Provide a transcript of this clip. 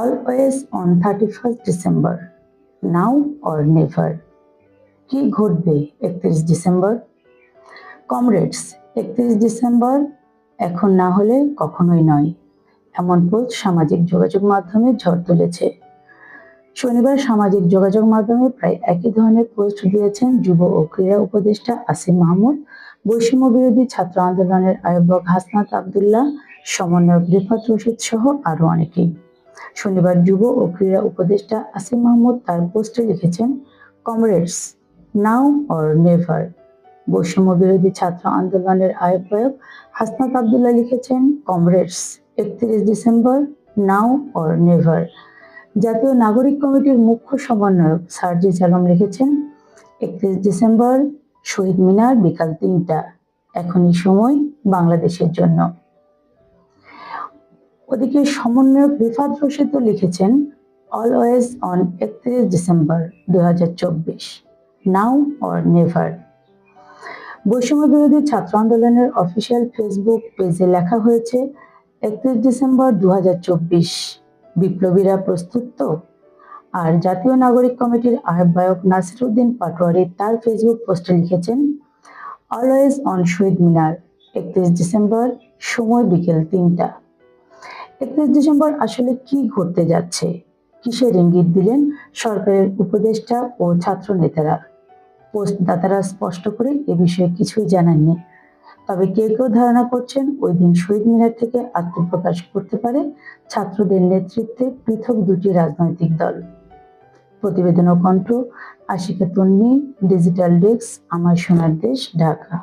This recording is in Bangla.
Always on thirty first December now or never কি ঘটবে একত্রিশ ডিসেম্বর কমরেডস, একত্রিশ ডিসেম্বর এখন না হলে কখনোই নয়। এমন পোস্ট সামাজিক যোগাযোগ মাধ্যমে ঝড় তুলেছে। শনিবার সামাজিক যোগাযোগ মাধ্যমে প্রায় একই ধরনের পোস্ট দিয়েছেন যুব ও ক্রীড়া উপদেষ্টা আসিম মাহমুদ, বৈষম্য বিরোধী ছাত্র আন্দোলনের আয়োজক হাসনাত আবদুল্লাহ, সমন্বয়ক রিফাত রশিদ সহ আরও অনেকেই। শনিবার যুব ও ক্রীড়া উপদেষ্টা আসিম মাহমুদ তার পোস্টে লিখেছেন, কমরেডস, নাও অর নেভার। বৈষম্য বিরোধী ছাত্র আন্দোলনের আহ্বায়ক হাসনাত আবদুল্লাহ লিখেছেন, কমরেডস, একত্রিশ ডিসেম্বর, নাও অর নেভার। জাতীয় নাগরিক কমিটির মুখ্য সমন্বয়ক সার্জিস আলম লিখেছেন, একত্রিশ ডিসেম্বর, শহীদ মিনার বিকাল তিনটা। এখনই সময় বাংলাদেশের জন্য। ওদিকে সমন্বয়ক রিফাত রশিদও লিখেছেন অলওয়েজ অন একত্রিশ ডিসেম্বর দুই নাও অর নেভার বৈষম্য বিরোধী ছাত্র আন্দোলনের অফিসিয়াল ফেসবুক পেজে লেখা হয়েছে, একত্রিশ ডিসেম্বর দু বিপ্লবীরা প্রস্তুত তো? আর জাতীয় নাগরিক কমিটির আহ্বায়ক নাসিরুদ্দিন পাটোয়ারি তার ফেসবুক পোস্টে লিখেছেন অলওয়েজ অন শহীদ মিনার, একত্রিশ ডিসেম্বর, সময় বিকেল তিনটা। একত্রিশ ডিসেম্বর আসলে কি ঘটতে যাচ্ছে? কিসের ইঙ্গিত দিলেন সরকারের উপদেষ্টা ও ছাত্র নেতারা পোস্টদাতারা স্পষ্ট করে এ বিষয়ে কিছুই জানাননি। তবে কেউ কেউ ধারণা করছেন ওই দিন শহীদ মিনার থেকে আত্মপ্রকাশ করতে পারে ছাত্রদের নেতৃত্বে পৃথক দুটি রাজনৈতিক দল। প্রতিবেদন কণ্ঠ আশিকা তন্নি, ডিজিটাল ডেস্ক, আমার সোনার দেশ, ঢাকা।